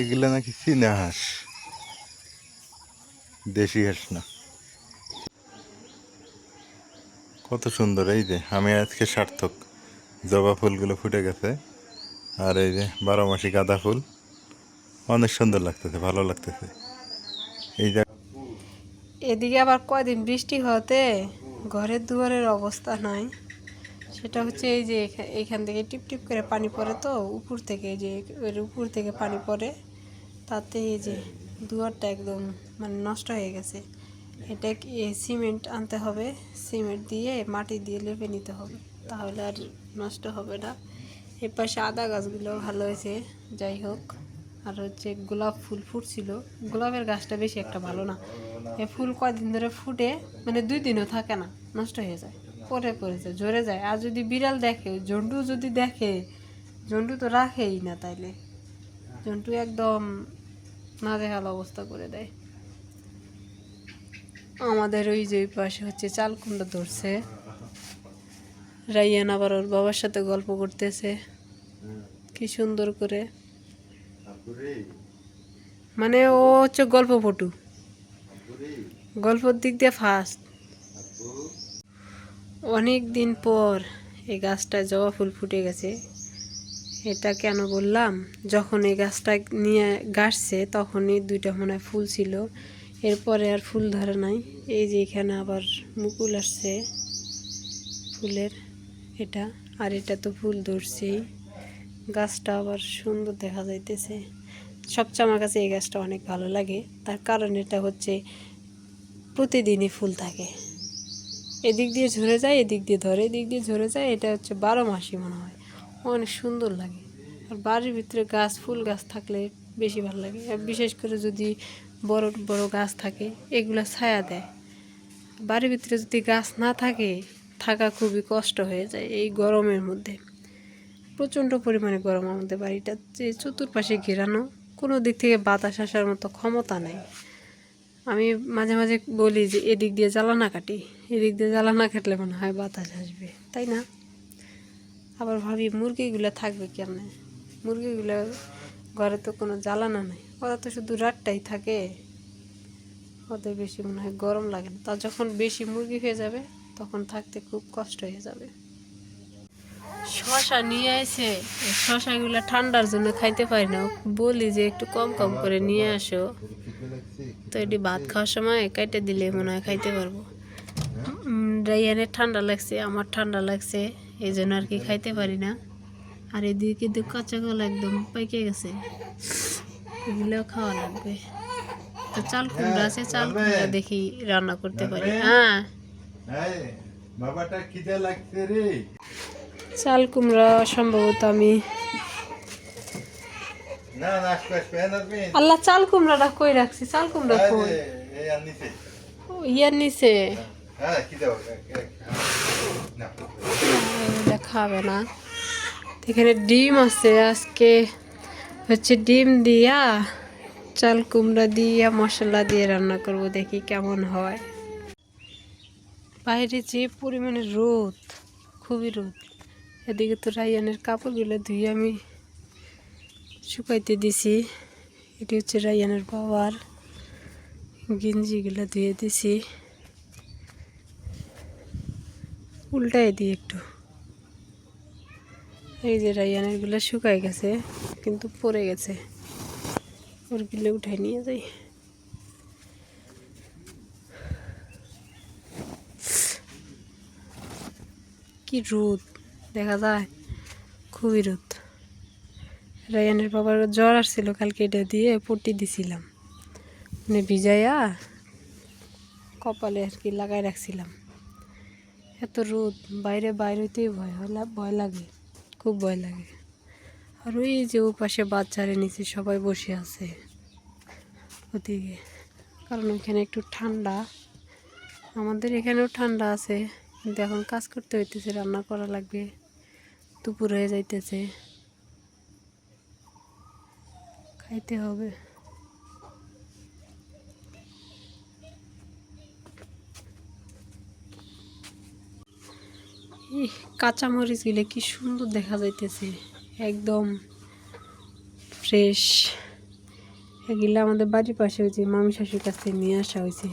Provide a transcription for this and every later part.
এগুলো নাকি চীনা হাঁস। দেশি হাঁস না। কত সুন্দর, এই যে আমি আজকে সার্থক। জবা ফুলগুলো ফুটে গেছে, আর এই যে বারো মাসি গাঁদা ফুল। অনেক সুন্দর লাগতেছে, ভালো লাগতেছে। এই যে এদিকে আবার কয়দিন বৃষ্টি হতে ঘরের দুয়ারের অবস্থা নাই। সেটা হচ্ছে এই যে এখা- এইখান থেকে টিপ টিপ করে পানি পড়ে তো, উপর থেকে যে এর উপর থেকে পানি পড়ে, তাতে এই যে দুয়ারটা একদম মানে নষ্ট হয়ে গেছে। এটা সিমেন্ট আনতে হবে, সিমেন্ট দিয়ে মাটি দিয়ে লেপে নিতে হবে, তাহলে আর নষ্ট হবে না। এর পাশে আদা গাছগুলো ভালো হয়েছে, যাই হোক। আর হচ্ছে গোলাপ ফুল ফুটছিল। গোলাপের গাছটা বেশি একটা ভালো না। এ ফুল কয়দিন ধরে ফুটে মানে দুই দিনও থাকে না, নষ্ট হয়ে যায়। পরে পড়েছে, ঝরে যায়। আর যদি বিড়াল দেখে, জন্টু যদি দেখে, জন্টু তো রাখেই না তাইলে। জন্টু একদম নাজেহাল অবস্থা করে দেয়। আমাদের ওই যে পাশে হচ্ছে চাল কুমড়া ধরছে। রাইয়ান আবার ওর বাবার সাথে গল্প করতেছে। কি সুন্দর করে। মানে ও হচ্ছে গল্প ফটু গল্পর দিক দিয়ে ফার্স্ট অনেক দিন পর এই গাছটায় জবা ফুল ফুটে গেছে। এটা কেন বললাম? যখন এই গাছটা নিয়ে গাছছে তখনই দুইটা মনে ফুল ছিল। এরপরে আর ফুল ধরে নাই। এই যে এখানে আবার মুকুল আসছে ফুলের, এটা। আর এটা তো ফুল ধরছেই। গাছটা আবার সুন্দর দেখা যাইতেছে। সবচেয়ে আমার কাছে এই গাছটা অনেক ভালো লাগে। তার কারণ এটা হচ্ছে প্রতিদিনই ফুল থাকে। এদিক দিয়ে ঝরে যায়, এদিক দিয়ে ধরে, এদিক দিয়ে ঝরে যায়, এটা হচ্ছে বারো মাসই মনে হয়। অনেক সুন্দর লাগে। আর বাড়ির ভিতরে গাছ, ফুল গাছ থাকলে বেশি ভালো লাগে। আর বিশেষ করে যদি বড় বড় গাছ থাকে, এগুলা ছায়া দেয়। বাড়ির ভিতরে যদি গাছ না থাকে, থাকা খুবই কষ্ট হয়ে যায় এই গরমের মধ্যে। প্রচণ্ড পরিমাণে গরম আমাদের বাড়িটা। যে চতুর্পাশে ঘেরানো, কোনো দিক থেকে বাতাস আসার মতো ক্ষমতা নেই। আমি মাঝে মাঝে বলি যে, এদিক দিয়ে জ্বালানা কাটি। এদিক দিয়ে জ্বালানা কাটলে মনে হয় বাতাস আসবে। তাই না? আবার ভাবি, মুরগিগুলো থাকবে কেমনে? মুরগিগুলো ঘরে তো কোনো জ্বালানা নেই। ওরা তো শুধু রাতটাই থাকে। ওদের বেশি মনে হয় গরম লাগে না। তা যখন বেশি মুরগি হয়ে যাবে, তখন থাকতে খুব কষ্ট হয়ে যাবে। শশা নিয়ে এই শশাগুলো ঠান্ডার জন্য খাইতে পারি না। বলি যে একটু কম কম করে নিয়ে আসো। তো এটি ভাত খাওয়ার সময় কেটে দিলে মনে হয় খাইতে পারব। রাইয়ানের ঠান্ডা লাগছে, আমার ঠান্ডা লাগছে এই জন্য আর কি খাইতে পারি না। আর এদিকে কিন্তু কলা একদম পাইকে গেছে। এগুলোও খাওয়া লাগবে। তো চাল কুমড়া আছে, চাল কুমড়া দেখি রান্না করতে পারি। হ্যাঁ। বাবাটা লাগছে রে। চাল কুমড়া সম্ভবত আমি। এনারবে আল্লাহ চাল কুমড়াটা কই রাখছি? চাল কুমড়া কই? ও, ইয়ার নিচে? হ্যাঁ খিদে না। খাবে না। এখানে ডিম আছে আজকে হচ্ছে ডিম দিয়া চাল কুমড়া দিয়া মশলা দিয়ে রান্না করব দেখি কেমন হয়। বাইরে যে পরিমাণে রোদ খুবই রোদ। এদিকে তো রাইয়ানের কাপড়গুলো ধুয়ে আমি শুকাইতে দিছি। এটি হচ্ছে রাইয়ানের বাবার গেঞ্জিগুলো ধুয়ে দিছি। উল্টাই দিই একটু। এই যে রাইয়ানেরগুলো শুকাই গেছে, কিন্তু পরে গেছে। ওর গিলে উঠাই নিয়ে যাই। কি রোদ। দেখা যায়। খুবই রোদ। রায়ানের বাবার জ্বর আসছিল, কালকে এটা দিয়ে পট্টি দিছিলাম। মানে ভিজাইয়া কপালে আর কি লাগাই রাখছিলাম। এত রোদ, বাইরে বাইরেতেই ভয় ভয় লাগে, খুব ভয় লাগে। আর ওই যে ও পাশে বাচ্চারে নিচে সবাই বসে আছে। ওদিকে। কারণ ওইখানে একটু ঠান্ডা। আমাদের এখানেও ঠান্ডা আছে। কিন্তু এখন কাজ করতে হইতেছে, রান্না করা লাগবে। দুপুর হয়ে যাইতেছে। খাইতে হবে। কাঁচামরিচগুলো কি সুন্দর দেখা যাইতেছে। একদম ফ্রেশ। এগুলো আমাদের বাড়ির পাশে যে মামি শাশুর কাছে নিয়ে আসা হয়েছে।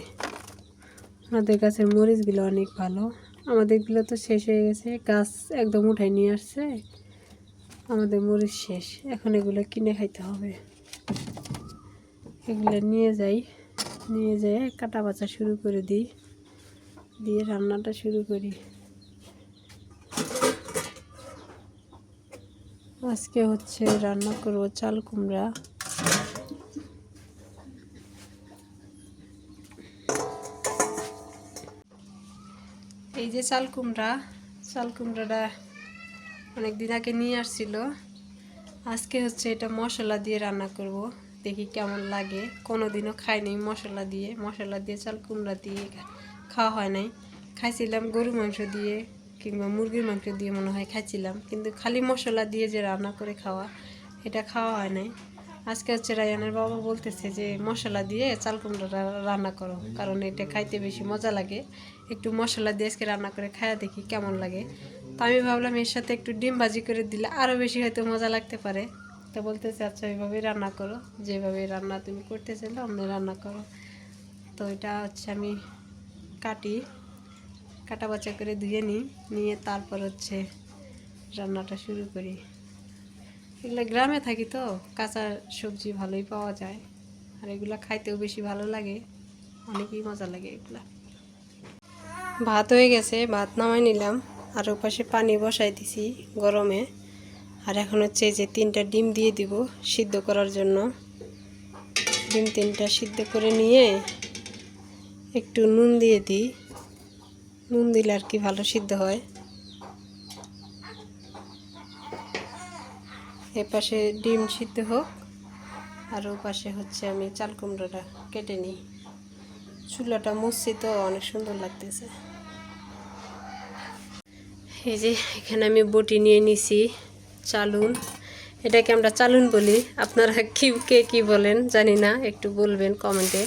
আমাদের গাছের মরিচগুলো অনেক ভালো। আমাদেরগুলো তো শেষ হয়ে গেছে। গাছ একদম উঠাই নিয়ে আসছে। আমাদের মরিচ শেষ। এখন এগুলো কিনে খাইতে হবে। এগুলো নিয়ে যাই। নিয়ে যেয়ে কাটা বাছা শুরু করে দিই। দিয়ে রান্নাটা শুরু করি। আজকে হচ্ছে রান্না করব চাল কুমড়া। এই যে চাল কুমড়া, চাল কুমড়াটা অনেক দিন আগে নিয়ে আসছিল। আজকে হচ্ছে এটা মশলা দিয়ে রান্না করব, দেখি কেমন লাগে। কোনো দিনও খাইনি মশলা দিয়ে মশলা দিয়ে চাল কুমড়া দিয়ে খাওয়া হয় নাই। খাইছিলাম গরু মাংস দিয়ে কিংবা মুরগির মাংস দিয়ে মনে হয় খাইছিলাম, কিন্তু খালি মশলা দিয়ে যে রান্না করে খাওয়া, এটা খাওয়া হয় নাই। আজকে হচ্ছে রায়ানের বাবা বলতেছে যে, মশলা দিয়ে চাল কুমড়া রান্না করো, কারণ এটা খাইতে বেশি মজা লাগে। একটু মশলা দিয়ে আজকে রান্না করে খায়া দেখি কেমন লাগে। তো আমি ভাবলাম এর সাথে একটু ডিম ভাজি করে দিলে আরও বেশি হয়তো মজা লাগতে পারে। তো বলতেছে আচ্ছা এইভাবেই রান্না করো। যেভাবে রান্না তুমি করতে চাইলে অমনি রান্না করো। তো এটা হচ্ছে আমি কাটি, কাটা বাচা করে ধুয়ে নিই, নিয়ে তারপর হচ্ছে রান্নাটা শুরু করি। এগুলো গ্রামে থাকি তো, কাঁচা সবজি ভালোই পাওয়া যায়। আর এগুলো খাইতেও বেশি ভালো লাগে, অনেকই মজা লাগে এগুলা। ভাত হয়ে গেছে, ভাত নামাই নিলাম, আর ওপাশে পানি বসাই দিছি গরমে। আর এখন হচ্ছে যে তিনটা ডিম দিয়ে দিব সিদ্ধ করার জন্য। ডিম তিনটা সিদ্ধ করে নিয়ে একটু নুন দিয়ে দিই। নুন দিলে আর কি ভালো সিদ্ধ হয়। এ পাশে ডিম সিদ্ধ হোক, আর ও পাশে হচ্ছে আমি চাল কুমড়োটা কেটে নিই। চুলাটা মুছছি তো, অনেক সুন্দর লাগতেছে। এই যে, এখানে আমি বটি নিয়ে নিছি, চালুন। এটাকে আমরা চালুন বলি। আপনারা কি, কে কী বলেন, জানি না, একটু বলবেন কমেন্টে।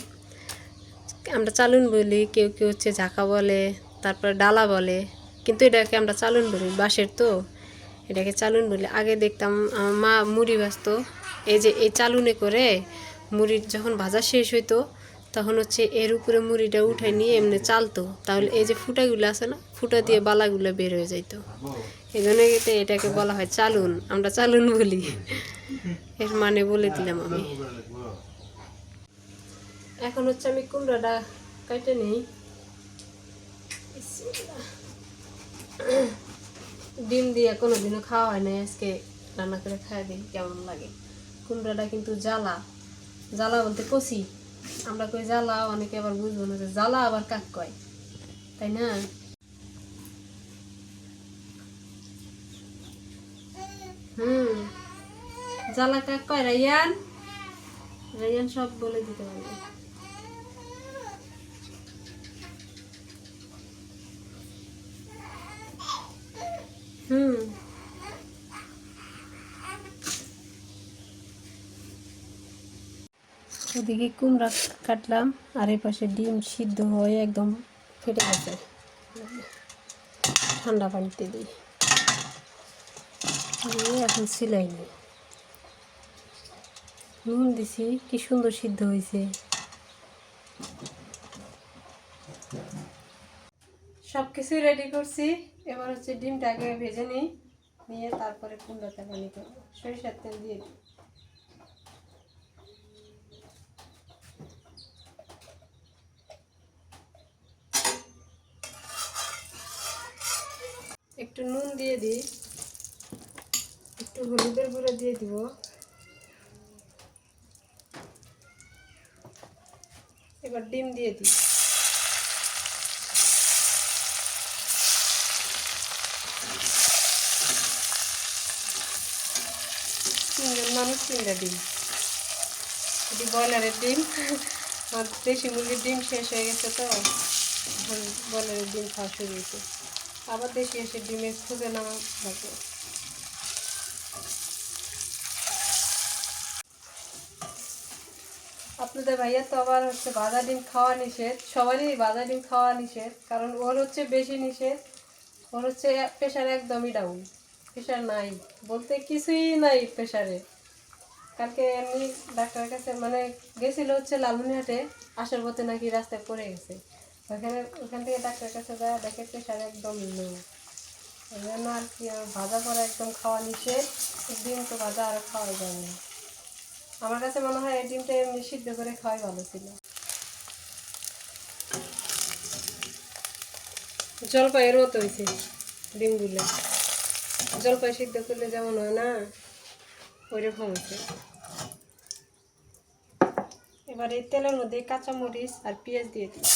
আমরা চালুন বলি, কেউ কেউ হচ্ছে ঝাঁকা বলে, তারপরে ডালা বলে, কিন্তু এটাকে আমরা চালুন বলি, বাঁশের তো। চালুন বলে। আগে দেখতাম মা মুড়ি ভাজতো। এই যে এই চালুনে করে মুড়ির যখন ভাজা শেষ হইতো, তখন হচ্ছে এর উপরে মুড়িটা উঠে নিয়ে এমনি চালতো। তাহলে এই যে ফুটাগুলো আছে না, ফুটা দিয়ে বালাগুলো বের হয়ে যাইতো। এই জন্য এটাকে বলা হয় চালুন। আমরা চালুন বলি। এর মানে বলে দিলাম আমি। এখন হচ্ছে আমি কুমড়াটা কেটে নিই। ডিম দিয়ে কোনোদিনও খাওয়া হয় না আজকে রান্না করে খাই দিই কেমন লাগে? কুমড়াটা কিন্তু জ্বালা। জ্বালা বলতে কষি আমরা কই জ্বালা, অনেকে আবার বুঝব না যে জ্বালা আবার কাক কয়। তাই না? হুম। জ্বালা কাক কয়, রাইয়ান? রাইয়ান সব বলে দিতে পারবে। হুম। ওদিকে কুমড়া কাটলাম আর এই পাশে ডিম সিদ্ধ হয়ে একদম ফেটে গেছে। ঠান্ডা পানিতে দিই। এখন সিলাই নিই। নুন দিছি কি সুন্দর সিদ্ধ হয়েছে। সব কিছু রেডি করছি। এবার হচ্ছে ডিমটাকে ভেজে নিই, নিয়ে তারপরে কুমড়াটা পানি করব সরিষার তেল দিয়ে দিই। একটু নুন দিয়ে দিই। একটু হলুদের গুঁড়ো দিয়ে দিব। এবার ডিম দিয়ে দিই তিনজন মানুষ তিনটা ডিম। এটি ব্রয়লারের ডিম। আর দেশি মুরগির ডিম শেষ হয়ে গেছে তো, এখন ব্রয়লারের ডিম খাওয়া শুরু হয়েছে। আবার দেশি এসে ডিমের খুঁজে নেওয়া লাগবে। আপনাদের ভাইয়া তো আবার হচ্ছে বাজা ডিম খাওয়া নিষেধ। সবারই বাজা ডিম খাওয়া নিষেধ। কারণ ওর হচ্ছে বেশি নিষেধ। ওর হচ্ছে প্রেশার একদমই ডাউন প্রেশার নাই। বলতে কিছুই নাই প্রেশারে। কালকে এমনি ডাক্তারের কাছে মানে গেছিল হচ্ছে লালমনিহাটে আসার পথে নাকি রাস্তায় পড়ে গেছে। ওখানে ওখান থেকে ডাক্তারের কাছে যায়, দেখে প্রেশার একদম লো এই জন্য আর কি ভাজা করা একদম খাওয়া নিষেধ। ডিম তো ভাজা আর খাওয়া যায় না। আমার কাছে মনে হয় এই ডিমটা এমনি সিদ্ধ করে খাওয়াই ভালো ছিল। জলপাইয়ের মতো হয়েছে ডিমগুলো। জলপাই সিদ্ধ করলে যেমন হয় না। ওই রকম হয়েছে। এবার তেলের মধ্যে কাঁচামরিচ আর পেঁয়াজ দিয়ে দিই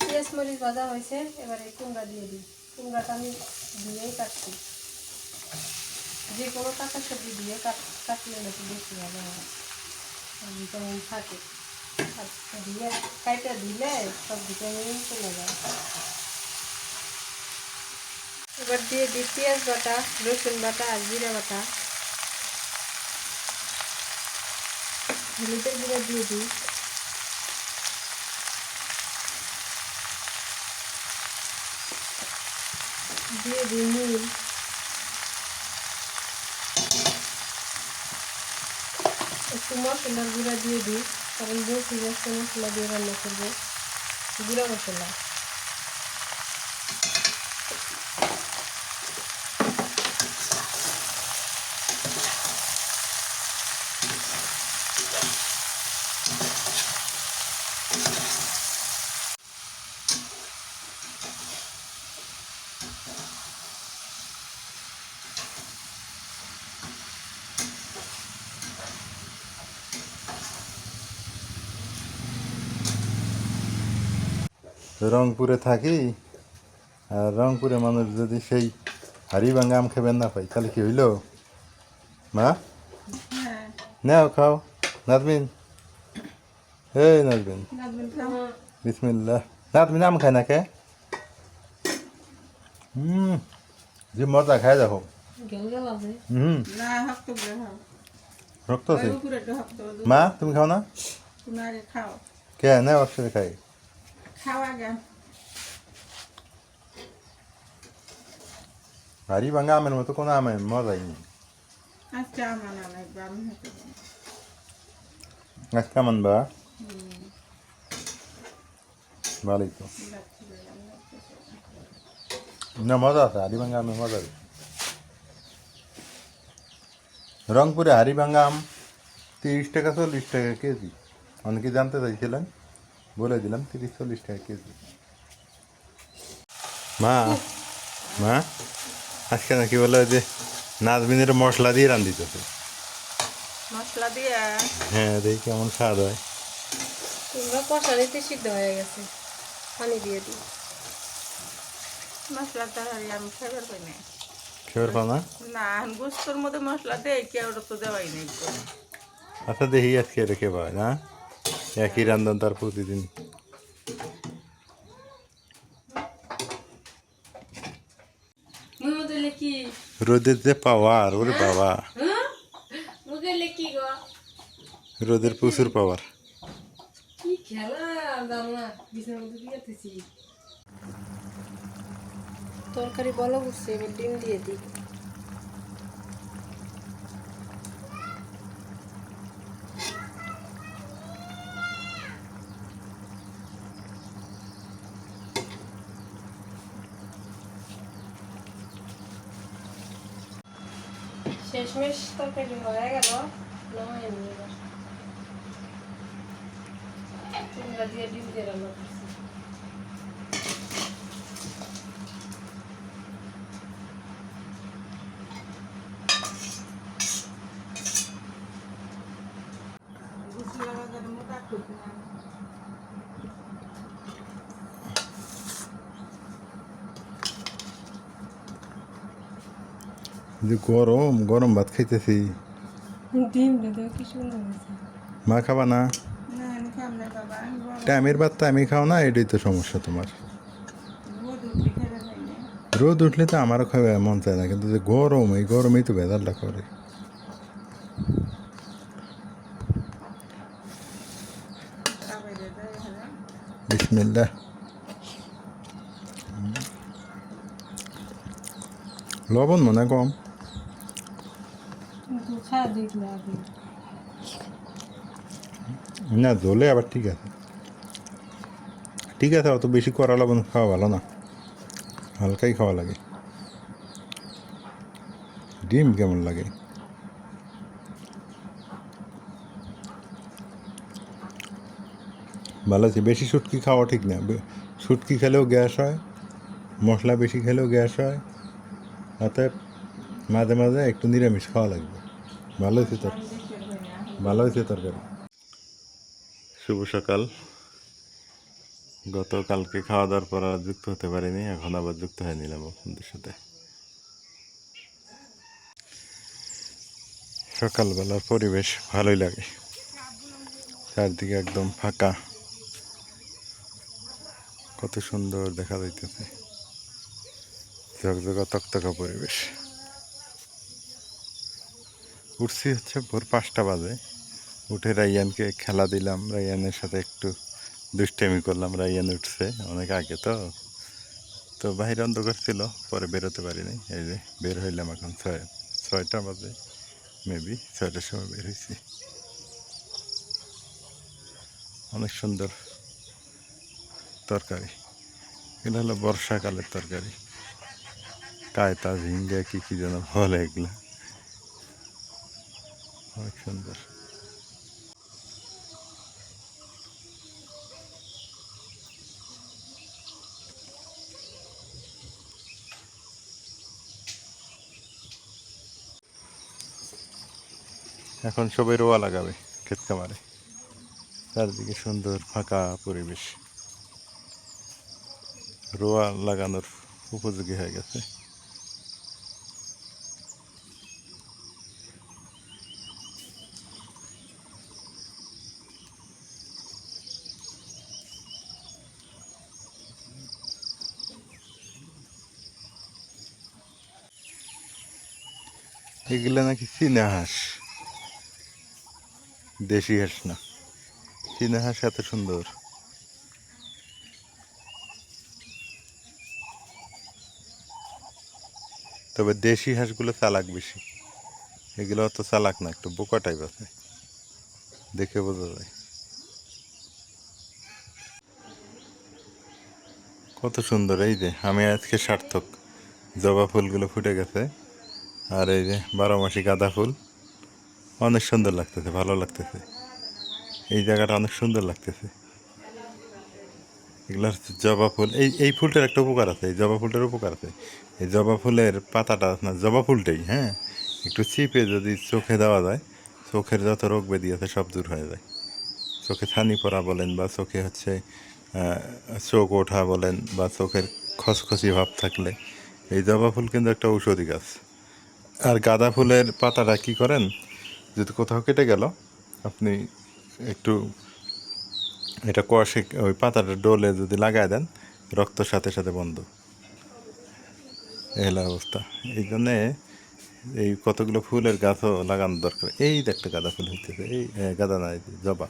পেঁয়াজ মরিচ ভাজা হয়েছে, এবারে কুমড়া দিয়ে দিই। কুমড়াটা আমি দিয়েই কাটছি। যে কোনো কাঁচা সবজি দিয়ে কাটলে নাকি বেশি ভালো হয়। ভিটামিন থাকে। আর দিয়ে কাইটা দিলে সব ভিটামিন চলে যায়। এবার দিয়ে দিই পেঁয়াজ বাটা, রসুন বাটা আর জিরা বাটা। হলুদের গুঁড়া দিয়ে দিই। দিয়ে দিই নুন একটু মশলার গুঁড়া দিয়ে দিই কারণ বলছি যে একটু মশলা দিয়ে রান্না করব গুঁড়া মশলা রংপুরে থাকি আর রংপুরে মানুষ যদি সেই হাড়ি ভাঙা আম খাবেন না পাই তাহলে কি হইল? মা? নাও খাও। নাজমিন এই নাজমিন বিসমিল্লাহ। নাজমিন আম খায় না কে? হুম যে মজা খায় দেখো। হুম রক্ত আছে? মা তুমি খাও না? তুমি আগে খাও। কে? না একসাথে খাই। আমার না লাগবে আমি হতে পারি। আজ কেমন বা? ভালোই তো। না মজা আছে হাড়িভাঙ্গা আমের মজা রংপুরে হাড়িভাঙ্গা আম তিরিশ টাকা চল্লিশ টাকা কেজি। অনেকে জানতে চাইছিলেন। বলে দিলাম তিরিশ চল্লিশ টাকা কেজি। মা মা আজকে নাকি বলে যে নাজমিনের মশলা দিয়ে রান্ধিতেছে। মশলা দিয়ে? হ্যাঁ দেখি কেমন স্বাদ হয়। তোমরা কষানিতে সিদ্ধ হয়ে গেছে। পানি দিয়ে দিই। মশলা আমি খাবার পাই না খেয়ে পাও না? না গুস্তর মধ্যে মশলা দেয় কেউ তো দেওয়াই নেই। আচ্ছা দেখি আজকে রেখে পায় না? একই রান্ধন তার প্রতিদিন। রোদের যে পাওয়ার ওরে বাবা। দিলে কি গো? রোদের প্রচুর পাওয়ার। তরকারি বলো বুঝছে এবার ডিম দিয়ে দিই। শেষমেশ তরকারি হয়ে গেল নামাই নিয়ে এবার কুমড়া দিয়ে ডিম দিয়ে রান্না করছি গুছলা বাজারে মোটা খুব না যে গরম গরম ভাত খাইতেছি। মা খাবা না? টাইমের বাদ টাইমে খাও না এটাই তো সমস্যা তোমার। রোদ উঠলে তো আমারও খাবে মন চায় না কিন্তু যে গরম এই গরমেই তো ভেজালটা করে। বিসমিল্লা লবণ মনে কম কিন্তু খাওয়া দেখলে আগে না জ্বলে আবার ঠিক আছে। ঠিক আছে, অত বেশি করা লবণ খাওয়া ভালো না। হালকাই খাওয়া লাগে। ডিম কেমন লাগে? ভালো আছে, বেশি সুটকি খাওয়া ঠিক না। সুটকি খেলেও গ্যাস হয়, মশলা বেশি খেলেও গ্যাস হয়। অতএব মাঝে মাঝে একটু নিরামিষ খাওয়া লাগবে। ভালো হয়েছে তোর? ভালো শুভ সকাল। গতকালকে খাওয়া দাওয়ার পর যুক্ত হতে পারিনি, এখন আবার যুক্ত হয়ে নিলাম আপনাদের সাথে। সকালবেলার পরিবেশ ভালোই লাগে। চারদিকে একদম ফাঁকা। কত সুন্দর দেখা যাইতেছে। ঝকঝকা তকতকা পরিবেশ। উঠছি হচ্ছে ভোর পাঁচটা বাজে। উঠে রাইয়ানকে খেলা দিলাম। রাইয়ানের সাথে একটু দুষ্টামি করলাম। রাইয়ান উঠছে অনেক আগে তো। তো বাইরে অন্ধকার ছিল, পরে বেরোতে পারিনি। এই যে বের হইলাম এখন ছয়, ছয়টা বাজে মেবি ছয়টার সময় বের হয়েছি অনেক সুন্দর তরকারি। এগুলো হলো বর্ষাকালের তরকারি। কায়তা, ঝিঙ্গা, কী কী যেন বলে এগুলা। অনেক সুন্দর। এখন সবাই রোয়া লাগাবে ক্ষেত কামারে চারদিকে সুন্দর ফাঁকা পরিবেশ। রোয়া লাগানোর উপযোগী হয়ে গেছে। এগুলো নাকি চীনা হাঁস। দেশি হাঁস না। চীনা হাঁস এত সুন্দর। তবে দেশি হাঁসগুলো চালাক বেশি। এগুলো অত চালাক না, একটু বোকা টাইপ আছে। দেখে বোঝা যায়। কত সুন্দর, এই যে, আমি আজকে সার্থক। জবা ফুলগুলো ফুটে গেছে। আর এই যে বারো মাসি গাঁদা ফুল, অনেক সুন্দর লাগতেছে, ভালো লাগতেছে। এই জায়গাটা অনেক সুন্দর লাগতেছে। এগুলো হচ্ছে জবা ফুল। এই এই ফুলটার একটা উপকার আছে, এই জবা ফুলটার উপকার আছে। এই জবা ফুলের পাতাটা না, জবা ফুলটাই হ্যাঁ? একটু চিপে যদি চোখে দেওয়া যায়, চোখের যত রোগ ব্যাধি আছে সব দূর হয়ে যায়। চোখে ছানি পড়া বলেন বা চোখে হচ্ছে চোখ ওঠা বলেন বা চোখের খসখসি ভাব থাকলে, এই জবা ফুল কিন্তু একটা ঔষধি গাছ। আর গাঁদা ফুলের পাতাটা কি করেন? যদি কোথাও কেটে গেল, আপনি একটু এটা কষে ওই পাতাটা ডোলে যদি লাগায় দেন রক্তর সাথে সাথে বন্ধ। এই হলো অবস্থা। এই জন্যে এই কতগুলো ফুলের গাছও লাগানো দরকার। এই একটা গাঁদা ফুল হইতেছে, এই গাঁদা না জবা।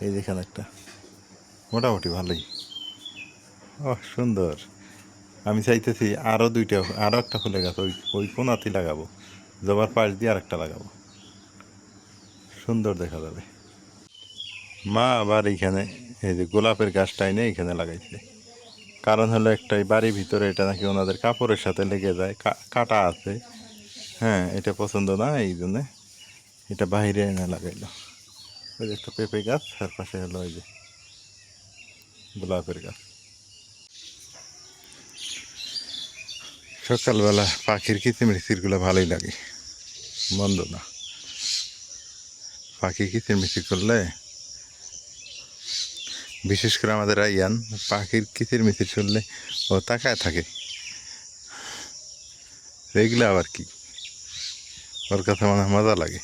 এই যেখানে একটা। মোটামুটি ভালোই। ও সুন্দর। আমি চাইতেছি আরও দুইটা আরও একটা ফুলের গাছ, ওই ওই কোনাতেই লাগাবো। জবার পাশ দিয়ে আরেকটা লাগাবো। সুন্দর দেখা যাবে। মা আবার এইখানে, এই যে গোলাপের গাছটা এনে এখানে লাগাইছে। কারণ হলো একটাই বাড়ির ভিতরে এটা নাকি ওনাদের কাপড়ের সাথে লেগে যায় কাটা আছে। হ্যাঁ এটা পছন্দ না এই জন্যে। এটা বাইরে এনে লাগাইলো। ওই যে একটা পেঁপে গাছ, আর পাশে হলো ওই যে গোলাপের গাছ। সকালবেলা পাখির কিচিরমিচিরগুলো ভালোই লাগে। মন্দ না। পাখি কিচিরমিচির করলে বিশেষ করে আমাদের আইয়ান পাখির কিচিরমিচির শুনলে ও তাকায় থাকে। এগুলো আবার কি? ওর কথা মনে মজা লাগে।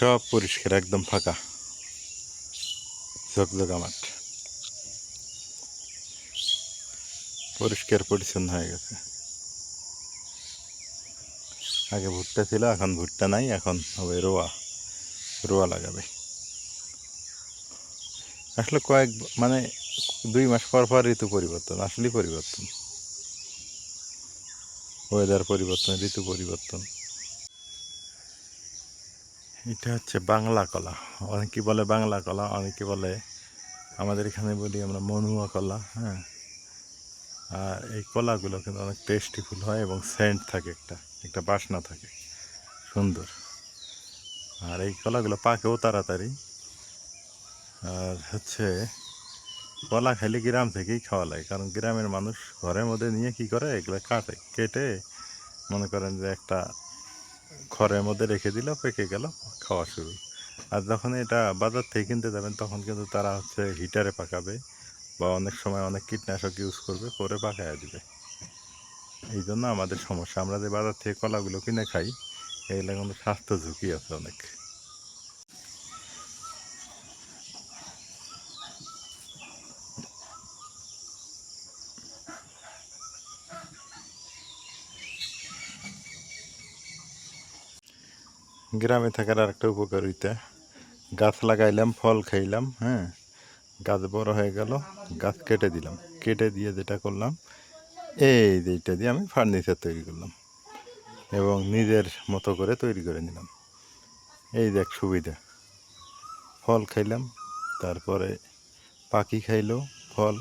সব পরিষ্কার, একদম ফাঁকা। ঝকঝকা মাঠ। পরিষ্কার পরিচ্ছন্ন হয়ে গেছে। আগে ভুট্টা ছিল, এখন ভুট্টা নাই, এখন হবে রোয়া। রোয়া লাগাবে। আসলে কয়েক মানে দুই মাস পর পর ঋতু পরিবর্তন, আসলেই পরিবর্তন। ওয়েদার পরিবর্তন, ঋতু পরিবর্তন। এটা হচ্ছে বাংলা কলা। অনেকে বলে বাংলা কলা, অনেকে বলে, আমাদের এখানে বলি আমরা মনুয়া কলা হ্যাঁ। এই কলাগুলো কিন্তু অনেক টেস্টিফুল হয় এবং সেন্ট থাকে একটা একটা বাসনা থাকে। সুন্দর। আর এই কলাগুলো পাকেও তাড়াতাড়ি। আর হচ্ছে, কলা খাইলে গ্রাম থেকেই খাওয়া লাগে, কারণ গ্রামের মানুষ ঘরের মধ্যে নিয়ে কি করে? এগুলো কাটে, কেটে মনে করেন যে একটা খড়ের মধ্যে রেখে দিল, পেকে গেল, খাওয়া শুরু। আর যখন এটা বাজার থেকে কিনতে যাবেন, তখন কিন্তু তারা হচ্ছে হিটারে পাকাবে। বা অনেক সময় অনেক কীটনাশক ইউজ করবে করে পাকায় দিবে। এই জন্য আমাদের সমস্যা। আমরা যে বাজার থেকে কলাগুলো কিনে খাই, এগুলো কিন্তু স্বাস্থ্য ঝুঁকি আছে অনেক। গ্রামে থাকার আরেকটা উপকারিতা গাছ লাগাইলাম, ফল খাইলাম হ্যাঁ? গাছ বড় হয়ে গেল, গাছ কেটে দিলাম। কেটে দিয়ে যেটা করলাম, এই যে এইটা দিয়ে আমি ফার্নিচার তৈরি করলাম এবং নিজের মতো করে তৈরি করে নিলাম। এই দেখ সুবিধা। ফল খাইলাম, তারপরে পাখি খাইলো, ফল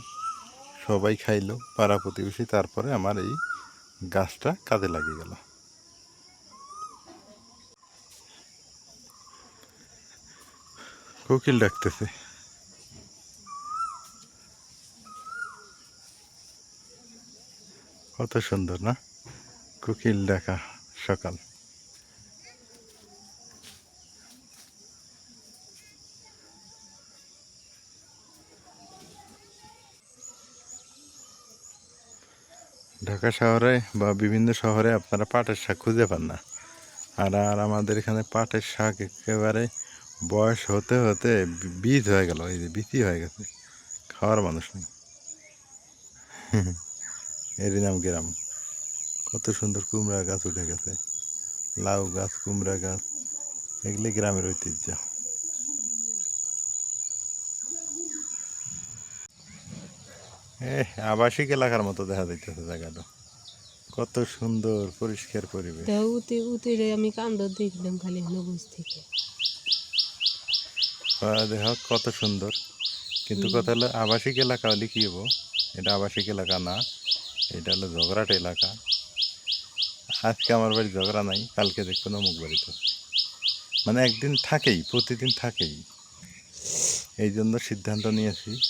সবাই খাইলো, পাড়া প্রতিবেশী, তারপরে আমার এই গাছটা কাজে লাগিয়ে গেল। কোকিল ডাকতেছে। কত সুন্দর, না? কোকিল দেখা, সকাল। ঢাকা শহরে বা বিভিন্ন শহরে আপনারা পাটের শাক খুঁজে পান না। আর আর আমাদের এখানে পাটের শাক একেবারে বয়স হতে হতে বীজ হয়ে গেল, এই যে বিচি হয়ে গেছে। খাওয়ার মানুষ নেই। এরই নাম গ্রাম। কত সুন্দর কুমড়া গাছ উঠে গেছে। লাউ গাছ কুমড়া গাছ এগুলি গ্রামের ঐতিহ্য। এ আবাসিক এলাকার মতো দেখা যাইতেছে জায়গাটা। কত সুন্দর পরিষ্কার পরিবেশ। উতে উতে আমি কান্দ দেখলাম খালি নবুজ থেকে। দেখ কত সুন্দর। কিন্তু কথা হলো আবাসিক এলাকা হলে কি হব এটা আবাসিক এলাকা না। এটা হলো ঝগড়াট এলাকা। আজকে আমার বাড়ি ঝগড়া নাই, কালকে দেখব অমুক বাড়িতে। মানে একদিন থাকেই, প্রতিদিন থাকেই। এই জন্য সিদ্ধান্ত নিয়েছি।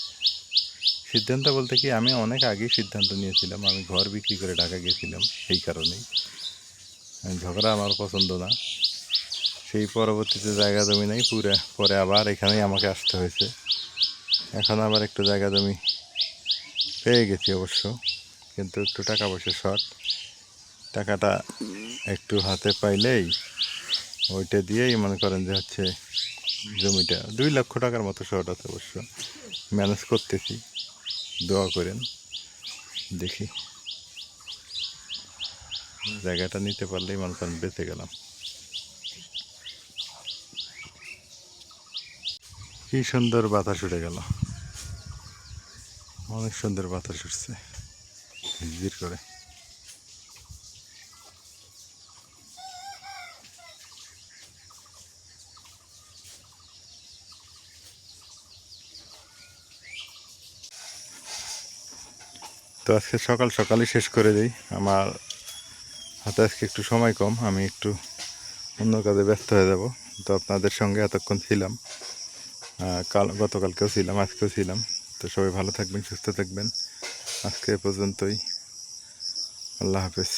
সিদ্ধান্ত বলতে কি, আমি অনেক আগেই সিদ্ধান্ত নিয়েছিলাম, আমি ঘর বিক্রি করে ঢাকা গেছিলাম, সেই কারণেই। ঝগড়া আমার পছন্দ না। সেই পরবর্তীতে জায়গা জমি নেই, পুরে, পরে আবার এখানেই আমাকে আসতে হয়েছে। এখন আবার একটু জায়গা জমি পেয়ে গেছি অবশ্য। কিন্তু একটু টাকা পয়সা শর্ট। টাকাটা একটু হাতে পাইলেই ওইটা দিয়েই মনে করেন যে হচ্ছে জমিটা দুই লক্ষ টাকার মতো শর্ট আছে অবশ্য। ম্যানেজ করতেছি, দোয়া করেন, দেখি। জায়গাটা নিতে পারলেই মনে করেন বেঁচে গেলাম। কি সুন্দর বাতাস উঠে গেল। অনেক সুন্দর বাতাস উঠছে। ঝির করে। তো আজকে সকাল সকালই শেষ করে দিই। আমার হাতে আজকে একটু সময় কম, আমি একটু অন্য কাজে ব্যস্ত হয়ে যাব। তো আপনাদের সঙ্গে এতক্ষণ ছিলাম কাল, গতকালকেও ছিলাম, আজকেও ছিলাম। তো সবাই ভালো থাকবেন, সুস্থ থাকবেন। আজকে পর্যন্তই। আল্লাহ হাফেজ।